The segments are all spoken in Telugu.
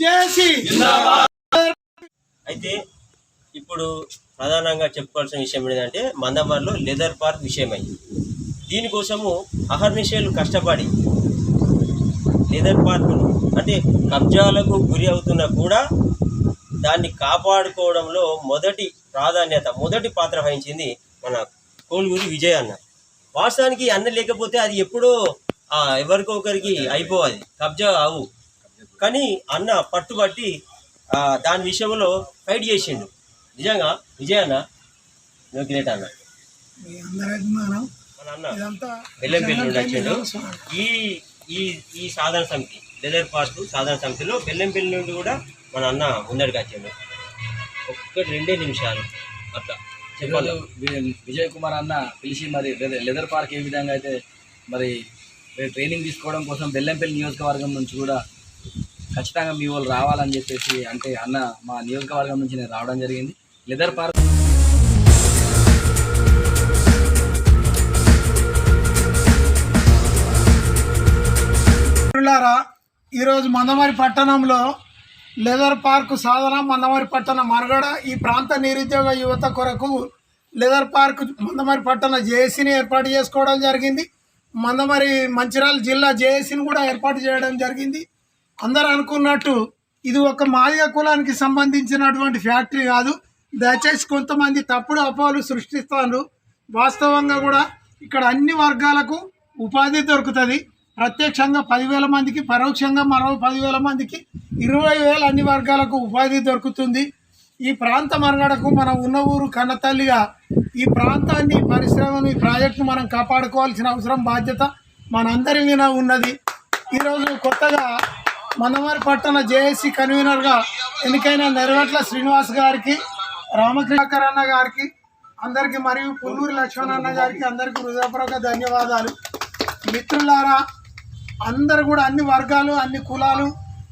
చేసి అయితే ఇప్పుడు ప్రధానంగా చెప్పుకోవాల్సిన విషయం ఏంటంటే మందమర్లో లెదర్ పార్క్ విషయమై దీనికోసము అహర్నిశలు కష్టపడి లెదర్ పార్కును అంటే కబ్జాలకు గురి అవుతున్నా కూడా దాన్ని కాపాడుకోవడంలో మొదటి ప్రాధాన్యత మొదటి పాత్ర వహించింది మన కోలుగురి విజయ్ అన్న. వాస్తవానికి అన్న లేకపోతే అది ఎప్పుడో ఎవరికొకరికి ఎవరికో ఒకరికి అయిపోవాలి. కబ్జా అవు కానీ అన్న పట్టుబట్టి ఆ, దాని విషయంలో ఫైట్ చేసిండు. నిజంగా? విజయ్ అన్న. నువ్వు గ్రేట్ అన్న. బెల్లంపల్లి నుండి వచ్చిండు. ఈ ఈ ఈ సాధన సమితి లెదర్ పార్క్ సాధన సమితిలో బెల్లంపల్లి నుండి కూడా మన అన్న ముందడికి వచ్చిండు ఒక్క రెండే నిమిషాలు. అట్లా. చెప్పాలి. విజయ్ కుమార్ అన్న పిలిచి మరి లెదర్ లెదర్ పార్క్ ఏ విధంగా అయితే మరి ట్రైనింగ్ తీసుకోవడం కోసం బెల్లంపల్లి నియోజకవర్గం నుంచి కూడా ఖచ్చితంగా మీ వాళ్ళు రావాలని చెప్పేసి అంటే అన్న మా నియోజకవర్గం నుంచి నేను రావడం జరిగింది. లెదర్ పార్క్ ఈరోజు మందమరి పట్టణంలో లెదర్ పార్క్ సాధన మందమరి పట్టణ మనుగడ ఈ ప్రాంత నిరుద్యోగ యువత కొరకు లెదర్ పార్క్ మందమరి పట్టణ జేఏసీని ఏర్పాటు చేసుకోవడం జరిగింది. మందమరి మంచిర్యాల జిల్లా జేఏసీని కూడా ఏర్పాటు చేయడం జరిగింది. అందరు అనుకున్నట్టు ఇది ఒక మాదిగ కులానికి సంబంధించినటువంటి ఫ్యాక్టరీ కాదు. దయచేసి కొంతమంది తప్పుడు అపోహలు సృష్టిస్తారు వాస్తవంగా కూడా ఇక్కడ అన్ని వర్గాలకు ఉపాధి దొరుకుతుంది. ప్రత్యక్షంగా పదివేల మందికి పరోక్షంగా మరో పదివేల మందికి ఇరవై వేల అన్ని వర్గాలకు ఉపాధి దొరుకుతుంది. ఈ ప్రాంత మరగడకు మనం ఉన్న ఊరు కన్నతల్లిగా ఈ ప్రాంతాన్ని పరిశ్రమను ఈ ప్రాజెక్టును మనం కాపాడుకోవాల్సిన అవసరం బాధ్యత మనందరి మీద ఉన్నది. ఈరోజు కొత్తగా మందమారి పట్టణ జేఏసీ కన్వీనర్గా ఎన్నికైన నెరవట్ల శ్రీనివాస్ గారికి రామకృష్ణకరన్న గారికి అందరికీ మరియు పుల్లూరి లక్ష్మణ గారికి అందరికీ హృదయపూర్వక ధన్యవాదాలు. మిత్రులారా అందరు కూడా అన్ని వర్గాలు అన్ని కులాలు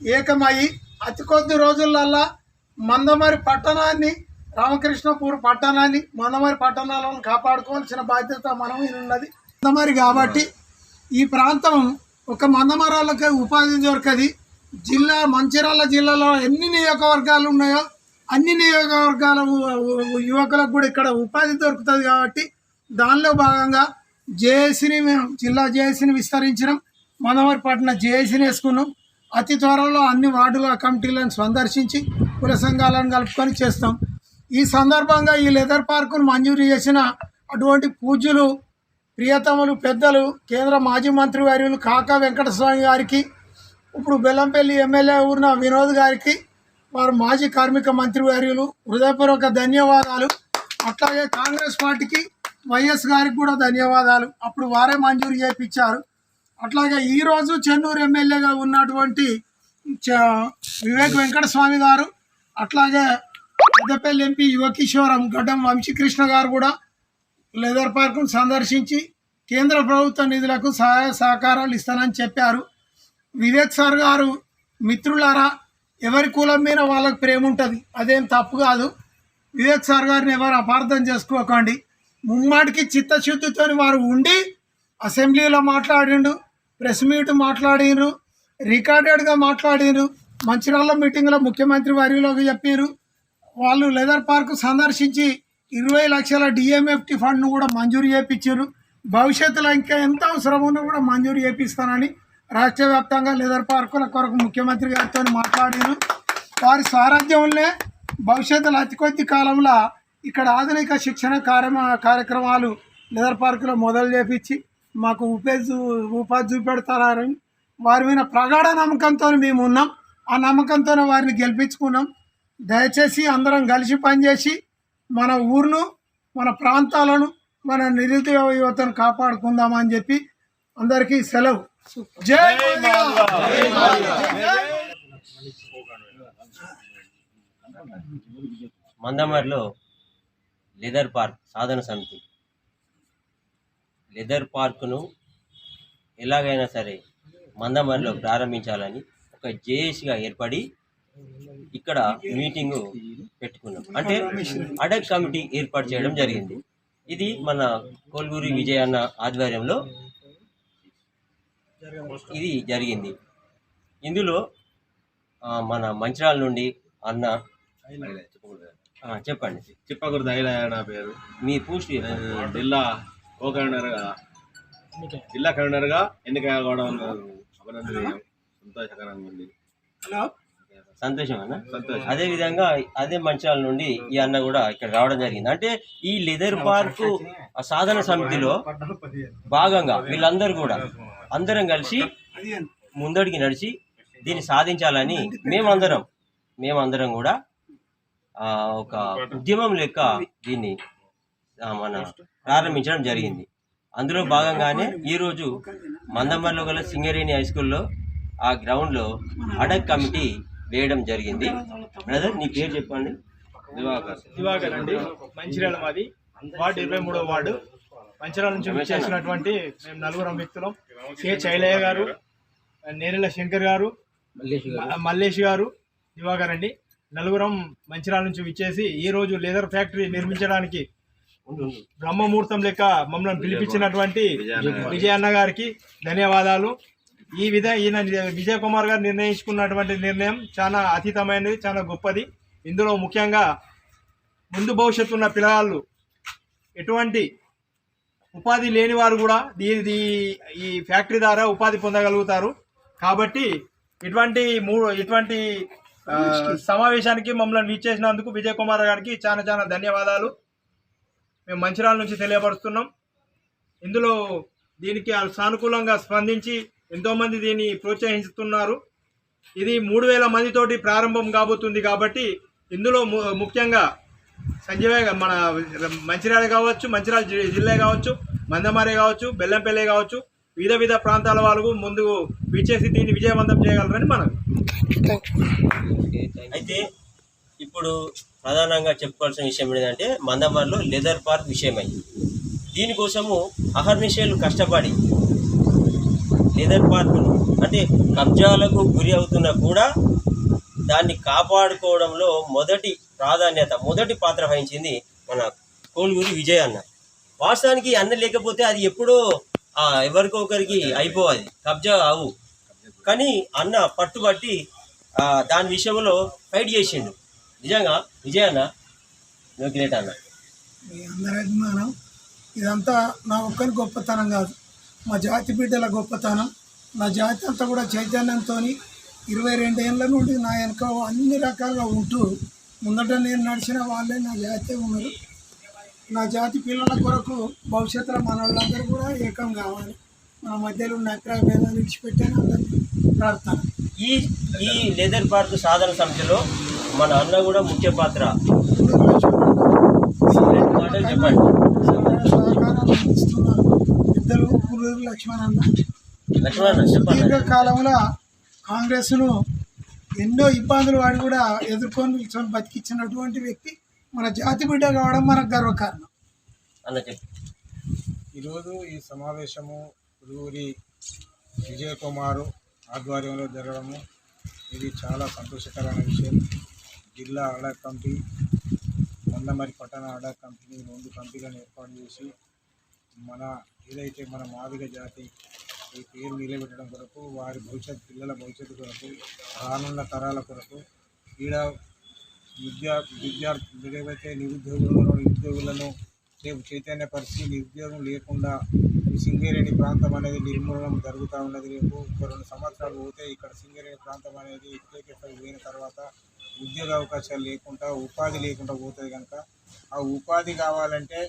ఏకమయ్యి అతి కొద్ది రోజులల్లా మందమరి పట్టణాన్ని రామకృష్ణపూర్ పట్టణాన్ని మందమరి పట్టణాలను కాపాడుకోవాల్సిన బాధ్యత మనం ఉన్నది. మందమరి కాబట్టి ఈ ప్రాంతం ఒక మందమారాలకే ఉపాధి దొరకది. జిల్లా మంచిర్యాల జిల్లాలో ఎన్ని నియోజకవర్గాలు ఉన్నాయో అన్ని నియోజకవర్గాల యువకులకు కూడా ఇక్కడ ఉపాధి దొరుకుతుంది కాబట్టి దానిలో భాగంగా జేఏసీని మేము జిల్లా జేఏసీని విస్తరించినాం మనవరి పట్టిన జేఏసీని వేసుకున్నాం. అతి త్వరలో అన్ని వార్డుల కమిటీలను సందర్శించి కుల సంఘాలను కలుపుకొని చేస్తాం. ఈ సందర్భంగా ఈ లెదర్ పార్కును మంజూరు చేసిన అటువంటి పూజ్యులు ప్రియతములు పెద్దలు కేంద్ర మాజీ మంత్రి వర్యులు కాకా వెంకటస్వామి గారికి ఇప్పుడు బెల్లంపల్లి ఎమ్మెల్యే ఊరిన వినోద్ గారికి వారు మాజీ కార్మిక మంత్రి వర్యులు హృదయపూర్వక ధన్యవాదాలు. అట్లాగే కాంగ్రెస్ పార్టీకి వైఎస్ గారికి కూడా ధన్యవాదాలు. అప్పుడు వారే మంజూరు చేయించారు అట్లాగే ఈరోజు చెన్నూరు ఎమ్మెల్యేగా ఉన్నటువంటి చ- వివేక్ వెంకటస్వామి గారు అట్లాగే పెద్దపల్లి ఎంపీ యువకిషోరం గడ్డం వంశీకృష్ణ గారు కూడా లెదర్ పార్కును సందర్శించి కేంద్ర ప్రభుత్వ నిధులకు సహాయ సహకారాలు ఇస్తానని చెప్పారు. వివేక్ సార్ గారు మిత్రులారా ఎవరి కులం మీద వాళ్ళకి ప్రేమ ఉంటుంది అదేం తప్పు కాదు. వివేక్ సార్ గారిని ఎవరు అపార్థం చేసుకోకండి. ముమ్మాటికి చిత్తశుద్ధితో వారు ఉండి అసెంబ్లీలో మాట్లాడిండు ప్రెస్ మీట్ మాట్లాడినరు రికార్డెడ్గా మాట్లాడినరు మంచిర్యాల మీటింగ్లో ముఖ్యమంత్రి వారిలోకి చెప్పారు వాళ్ళు లెదర్ పార్క్ సందర్శించి ఇరవై లక్షల డిఎంఎఫ్టి ఫండ్ను కూడా మంజూరు చేయించారు భవిష్యత్తులో ఇంకా ఎంత అవసరం ఉన్నా కూడా మంజూరు చేపిస్తానని రాష్ట్ర వ్యాప్తంగా లీదర్ పార్కుల కొరకు ముఖ్యమంత్రి గారితో మాట్లాడాను వారి సారథ్యంలోనే భవిష్యత్తులో అతి కొద్ది కాలంలో ఇక్కడ ఆధునిక శిక్షణ కార్య కార్యక్రమాలు లీదర్ పార్కులో మొదలు చేపించి మాకు ఉపాధి ఉపాధి చూపెడతారని వారి మీద ప్రగాఢ నమ్మకంతో మేము ఉన్నాం. ఆ నమ్మకంతో వారిని గెలిపించుకున్నాం. దయచేసి అందరం కలిసి పనిచేసి మన ఊరును మన ప్రాంతాలను మన నిరుద్యోగ యువతను కాపాడుకుందామని చెప్పి అందరికీ సెలవు. జై! మందమరిలో లెదర్ పార్క్ సాధన సమితి. లెదర్ పార్కును ఎలాగైనా సరే మందమరిలో ప్రారంభించాలని ఒక జేఏసీగా ఏర్పడి ఇక్కడ మీటింగు పెట్టుకున్నాం. అంటే అడక్ కమిటీ ఏర్పాటు చేయడం జరిగింది. ఇది మన కోల్గూరి విజయ్ అన్న ఆధ్వర్యంలో ఇది జరిగింది. ఇందులో మన మంచిర్యాల నుండి అన్న ఆ, చెప్పండి. చిప్పకూరు దైలయ నా పేరు. మీ పూర్తి జిల్లా కో కన్వీనర్గా జిల్లా కన్వీనర్గా ఎన్నిక కావడం అభినందనీయం సంతోషకరంగా ఉంది హలో? సంతోషం అన్న సంతోషం. అదే విధంగా అదే మంచిర్యాల నుండి ఈ అన్న కూడా ఇక్కడ రావడం జరిగింది. అంటే ఈ లెదర్ పార్క్ సాధన సమితిలో భాగంగా వీళ్ళందరూ కూడా అందరం కలిసి. ముందడికి నడిచి దీన్ని సాధించాలని మేమందరం మేమందరం కూడా ఆ, ఒక ఉద్యమం లెక్క దీన్ని మన ప్రారంభించడం జరిగింది. అందులో భాగంగానే ఈరోజు మందమర్లో గల సింగరేణి హై స్కూల్లో ఆ గ్రౌండ్లో అడక్ కమిటీ వేయడం జరిగింది. బ్రదర్ నీ పేరు చెప్పండి. దివాకర్. దివాకర్ అండి. మంచిర్యాల మాది. వార్డు ఇరవై మూడో వార్డు. మంచిర్యాల నుంచి చేసినటువంటి మేము నలుగురం వ్యక్తులం. కె చైలయ్య గారు నేరెల శంకర్ గారు మల్లేష్ గారు. దివాకర్ అండి. నలుగురం మంచిర్యాల నుంచి విచ్చేసి ఈ రోజు లేదర్ ఫ్యాక్టరీ నిర్మించడానికి బ్రహ్మముహూర్తం లెక్క మమ్మల్ని పిలిపించినటువంటి విజయన్న గారికి ధన్యవాదాలు. ఈ విధ ఈయన విజయ్ కుమార్ గారు నిర్ణయించుకున్నటువంటి నిర్ణయం చాలా అతీతమైనది చాలా గొప్పది. ఇందులో ముఖ్యంగా ముందు భవిష్యత్తు ఉన్న పిల్లలు ఎటువంటి ఉపాధి లేని వారు కూడా దీని దీ- ఈ ఫ్యాక్టరీ ద్వారా ఉపాధి పొందగలుగుతారు. కాబట్టి ఇటువంటి మూ ఇటువంటి సమావేశానికి మమ్మల్ని వీచేసినందుకు విజయ్ కుమార్ గారికి చాలా చాలా ధన్యవాదాలు. మేము మంచిర్యాల నుంచి తెలియపరుస్తున్నాం. ఇందులో దీనికి సానుకూలంగా స్పందించి ఎంతోమంది దీన్ని ప్రోత్సహిస్తున్నారు. ఇది మూడు వేల మందితోటి ప్రారంభం కాబోతుంది కాబట్టి ఇందులో ము- ముఖ్యంగా సంజయ్ మన మంచిర్యాల కావచ్చు మంచిర్యాల జిల్లా కావచ్చు మందమారే కావచ్చు బెల్లంపల్లి కావచ్చు వివిధ వివిధ ప్రాంతాల వాళ్ళు ముందు విచ్చేసి దీన్ని విజయవంతం చేయగలరని మనం. అయితే ఇప్పుడు ప్రధానంగా చెప్పుకోవాల్సిన విషయం ఏంటంటే మందమారిలో లెదర్ పార్క్ విషయమై. దీనికోసము అహర్నిశలు కష్టపడి లెదర్ పార్కును అంటే కబ్జాలకు గురి అవుతున్నా కూడా దాన్ని కాపాడుకోవడంలో మొదటి ప్రాధాన్యత మొదటి పాత్ర వహించింది మన కోలుగురి విజయ్ అన్న. వాస్తవానికి అన్న లేకపోతే అది ఎప్పుడో ఎవరికో ఒకరికి అయిపోవాలి. కబ్జా అవు. కానీ అన్న పట్టుబట్టి దాని విషయంలో ఫైట్ చేసిండు. నిజంగా విజయ్ అన్న? నువ్వు గ్రేట్ అన్న. మీ అందరి అభిమానం ఇదంతా నా ఒక్కరి గొప్పతనం కాదు. మా జాతి బిడ్డల గొప్పతనం. నా జాతి అంతా కూడా చైతన్యంతో ఇరవై రెండేళ్ళ నుండి నా వెనక అన్ని రకాలుగా ఉంటూ ముందట నేను నడిచిన వాళ్ళే నా జాతి ఉన్నారు. నా జాతి పిల్లల కొరకు భవిష్యత్తులో మన వాళ్ళందరూ కూడా ఏకం కావాలి. మన మధ్యలో ఉన్న అభిప్రాయ భేదాలు విడిచిపెట్టాను అందరికీ ప్రార్థన. ఈ ఈ లెదర్ పార్క్ సాధన సమితిలో మన అన్న కూడా ముఖ్య పాత్ర. రెండు మాటలు చెప్పండి. సహకారాలు అందిస్తున్నారు పెద్దలు పుల్లూరు లక్ష్మణ్ అన్న దీర్ఘకాలంలో కాంగ్రెస్ను ఎన్నో ఇబ్బందులు వాడి కూడా ఎదుర్కొని నిల్చొని బతికించినటువంటి వ్యక్తి మన జాతి బిడ్డ కావడం మనకు గర్వకారణం. అన్న చెప్పు ఈరోజు ఈ సమావేశము పురుగురి విజయ్ కుమారు ఆధ్వర్యంలో జరగడము. ఇది చాలా సంతోషకరమైన విషయం. జిల్లా అడా కమిటీ మందమరి పట్టణ అడా కమిటీని రెండు కమిటీలను ఏర్పాటు చేసి మన ఏదైతే మన మాదిగ జాతి ఈ పేరు నిలబెట్టడం కొరకు వారి భవిష్యత్ పిల్లల భవిష్యత్తు కొరకు రానున్న తరాల కొరకు ఈడ విద్యా విద్యార్థి ఏవైతే నిరుద్యోగులను నిరుద్యోగులను రేపు చైతన్యపరిచి నిరుద్యోగం లేకుండా ఈ సింగరేణి ప్రాంతం అనేది నిర్మూలనం జరుగుతూ ఉన్నది. రేపు ఇంకో రెండు సంవత్సరాలు పోతే ఇక్కడ సింగరేణి ప్రాంతం అనేది ఇప్పటికే పోయిన తర్వాత ఉద్యోగ అవకాశాలు లేకుండా ఉపాధి లేకుండా పోతుంది కనుక ఆ ఉపాధి కావాలంటే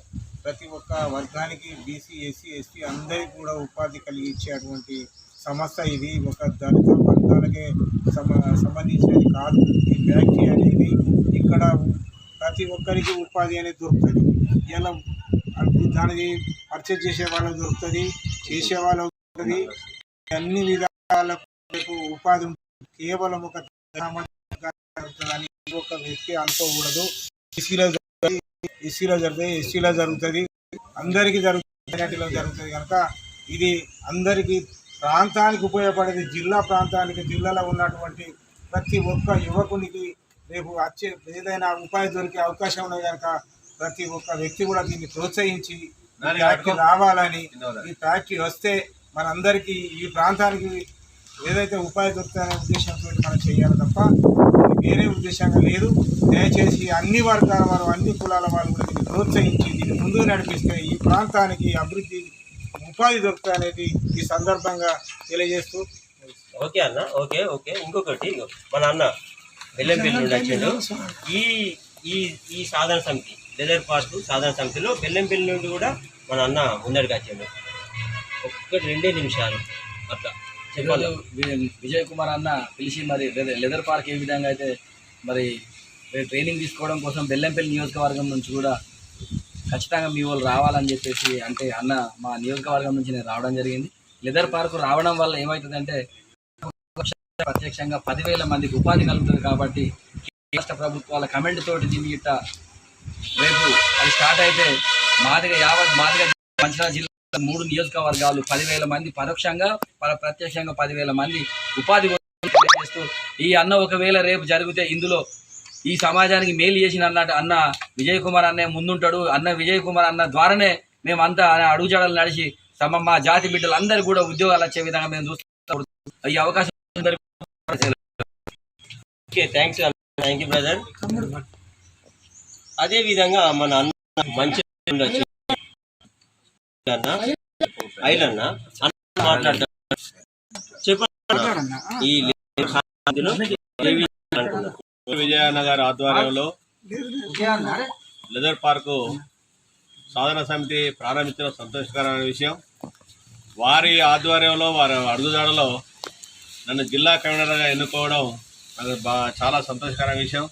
ప్రతి ఒక్క వర్గానికి బీసీ ఎస్సీ ఎస్టీ అందరికీ కూడా ఉపాధి కలిగించేటువంటి సంస్థ ఇది. ఒక దళిత వర్గాలకే సమ సంబంధించినది కాదు. ఈ ఫ్యాక్టరీ అనేది ఇక్కడ ప్రతి ఒక్కరికి ఉపాధి అనేది దొరుకుతుంది. ఇలా దానిది పర్చేజ్ చేసే వాళ్ళకు దొరుకుతుంది చేసే వాళ్ళకు దొరుకుతుంది. అన్ని విధాలకు ఉపాధి కేవలం ఒక ఒక వ్యక్తి అనుకోకూడదు. ఎస్సీలో జరుగుతుంది ఎస్సీలో జరుగుతుంది. అందరికీ జరుగుతుంది మైనార్టీలో జరుగుతుంది కనుక ఇది అందరికీ ప్రాంతానికి ఉపయోగపడేది జిల్లా ప్రాంతానికి జిల్లాలో ఉన్నటువంటి ప్రతి ఒక్క యువకునికి రేపు వచ్చే ఏదైనా ఉపాధి దొరికే అవకాశం ఉన్నది కనుక ప్రతి ఒక్క వ్యక్తి కూడా దీన్ని ప్రోత్సహించి ఫ్యాక్టరీ రావాలని ఈ ఫ్యాక్టరీ వస్తే మనందరికీ ఈ ప్రాంతానికి ఏదైతే ఉపాధి దొరుకుతాయనే ఉద్దేశంతో మనం చేయాలి తప్ప వేరే ఉద్దేశంగా లేదు. దయచేసి అన్ని వర్గాల వారు అన్ని కులాల వారు కూడా దీన్ని ప్రోత్సహించి దీన్ని ముందుకు నడిపిస్తే ఈ ప్రాంతానికి అభివృద్ధి ఉపాధి దొరుకుతాయనేది ఈ సందర్భంగా తెలియజేస్తూ ఓకే అన్న ఓకే ఓకే. ఇంకొకటి మన అన్న బెల్లంపల్లి నుండి వచ్చిండు ఈ ఈ ఈ సాధన సమితి లెదర్ పార్క్ సాధన సమితిలో బెల్లంపల్లి నుండి కూడా మన అన్న ముందడికి వచ్చిండు ఒక్కటి రెండే నిమిషాలు. అట్లా. ఈరోజు విజయ్ కుమార్ అన్న పిలిచి మరి లెదర్ పార్క్ ఏ విధంగా అయితే మరి ట్రైనింగ్ తీసుకోవడం కోసం బెల్లంపల్లి నియోజకవర్గం నుంచి కూడా ఖచ్చితంగా మీ వాళ్ళు రావాలని చెప్పేసి అంటే అన్న మా నియోజకవర్గం నుంచి నేను రావడం జరిగింది. లెదర్ పార్క్ రావడం వల్ల ఏమవుతుందంటే ప్రత్యక్షంగా పదివేల మందికి ఉపాధి కలుగుతుంది కాబట్టి రాష్ట్ర ప్రభుత్వాల కమెంట్ తోటి దీని గిట్ట రేపు అది స్టార్ట్ అయితే మాదిగా యావత్ మాదిగా మంచిర్యాల జిల్లా మూడు నియోజకవర్గాలు పదివేల మంది పరోక్షంగా ప్రత్యక్షంగా పదివేల మంది ఉపాధి చేస్తూ ఈ అన్న ఒకవేళ రేపు జరిగితే ఇందులో ఈ సమాజానికి మేలు చేసిన అన్నట్టు అన్న విజయ్ కుమార్ అన్నే ముందుంటాడు. అన్న విజయ్ కుమార్ అన్న ద్వారానే మేమంతా అడుగుజాడలు నడిచి తమ మా జాతి బిడ్డలందరూ కూడా ఉద్యోగాలు వచ్చే విధంగా మేము చూస్తాం ఈ అవకాశం okay thanks thank you brother అదే విధంగా మన అన్న మంచి చెప్పండి. ఈ విజయనగర్ ఆధ్వర్యంలో లెదర్ పార్కు సాధన సమితి ప్రారంభించడం సంతోషకరమైన విషయం. వారి ఆధ్వర్యంలో వారి అడుగుదాడలో నన్ను జిల్లా కమిషనర్గా ఎన్నుకోవడం నాకు చాలా సంతోషకరమైన విషయం.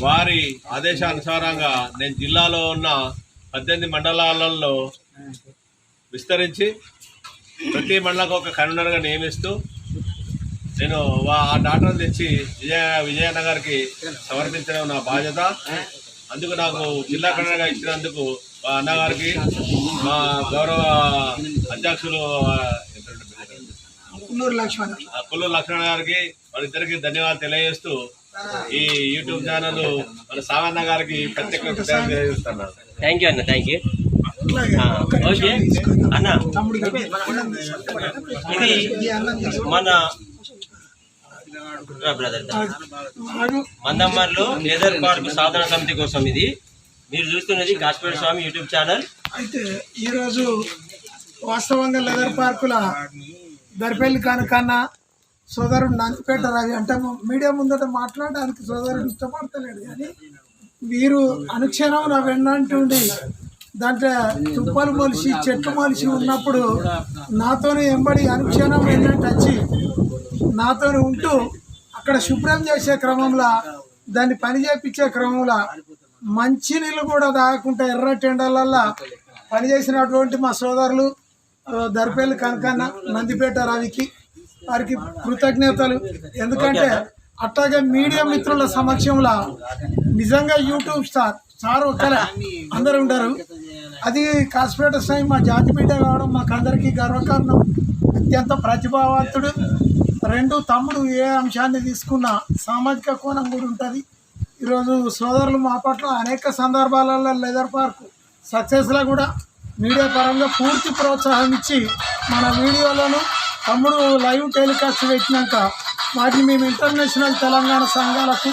వారి ఆదేశానుసారంగా నేను జిల్లాలో ఉన్న పద్దెనిమిది మండలాలలో విస్తరించి ప్రతి మండలకు ఒక కన్వీనర్గా నియమిస్తూ నేను వా- ఆ డాక్టర్ని తెచ్చి విజయ విజయనగర్కి సమర్పించడం నా బాధ్యత. అందుకు నాకు జిల్లా కన్వీనర్గా ఇచ్చినందుకు మా అన్నగారికి మా గౌరవ అధ్యక్షులు లక్ష్మణ్. కొల్లూరు లక్ష్మణ గారికి వారిద్దరికి ధన్యవాదాలు తెలియజేస్తూ ఈ యూట్యూబ్ ఛానల్ మన సావన్న గారికి ప్రత్యేక తెలియజేస్తున్నాను. థ్యాంక్ యూ అన్న థ్యాంక్ యూ ఓకే. అన్న. ఇది మన బ్రదర్. మందమ్మర్లో లేదర్ పార్క్ సాధన సమితి కోసం ఇది. మీరు చూస్తున్నది కాశ్మీర స్వామి యూట్యూబ్ ఛానల్. అయితే ఈరోజు వాస్తవంగా లెదర్ పార్కుల దరిపల్లి కనుకన్నా సోదరుడు నందిపేట రవి అంటే మీడియా ముందట మాట్లాడడానికి సోదరుడు ఇష్టపడతలేడు. కానీ వీరు అనుక్షణం నా వెన్నంటుండి దాంట్లో తుప్పలు మలిసి చెట్లు మలిసి ఉన్నప్పుడు నాతోనే ఎంబడి అనుక్షణం వెన్నంటి వచ్చి నాతోనే ఉంటూ అక్కడ శుభ్రం చేసే క్రమంలో దాన్ని పని చేపించే క్రమంలో మంచినీళ్ళు కూడా తాగకుండా ఎర్ర టెండర్లల్లో పనిచేసినటువంటి మా సోదరులు దర్పేలు దర్పల్లి కనకన్న నందిపేట రవికి వారికి కృతజ్ఞతలు. ఎందుకంటే అట్లాగే మీడియా మిత్రుల సమక్షంలో నిజంగా యూట్యూబ్ స్టార్ సార్ ఒకరే అందరు ఉండరు అది కాసిపేట సాయి మా జాతి బిడ్డ కావడం మాకందరికీ గర్వకారణం. అత్యంత ప్రతిభావంతుడు. రెండు తమ్ముడు ఏ అంశాన్ని తీసుకున్న సామాజిక కోణం కూడా ఉంటుంది. ఈరోజు సోదరులు మా పట్ల అనేక సందర్భాలలో లెదర్ పార్క్ సక్సెస్లో కూడా మీడియా పరంగా పూర్తి ప్రోత్సాహం ఇచ్చి మన వీడియోలను తమ్ముడు లైవ్ టెలికాస్ట్ పెట్టినాక వాటిని మేము ఇంటర్నేషనల్ తెలంగాణ సంఘాలకు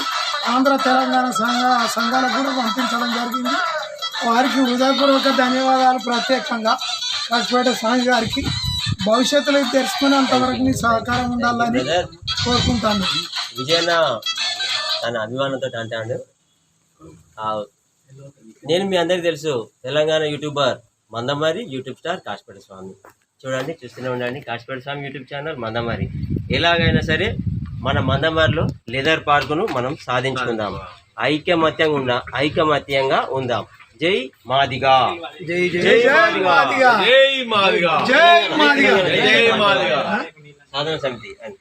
ఆంధ్ర తెలంగాణ సంఘ సంఘాలకు కూడా పంపించడం జరిగింది. వారికి హృదయపూర్వక ధన్యవాదాలు ప్రత్యేకంగా. కాసిపేట స్వామి గారికి భవిష్యత్తులో తెలుసుకునేంత వరకు మీ సహకారం ఉండాలని కోరుకుంటాను. విజయన తన అభిమానంతో అంటాడు. నేను మీ అందరికీ తెలుసు Telangana YouTuber. Mandamarri YouTube star Kasipeta Swamy. చూడండి చూస్తూనే ఉండండి కాశపేట స్వామి యూట్యూబ్ ఛానల్ మందమారి. ఎలాగైనా సరే మన మందమారిలో లెదర్ పార్కును మనం సాధించుకుందాం. ఐకమత్యంగా ఉందా ఐకమత్యంగా ఉందాం. జై మాదిగా. జై జై మాదిగా. జై మాదిగా. జై మాదిగా. జై మాదిగా. సాధన సమితి అని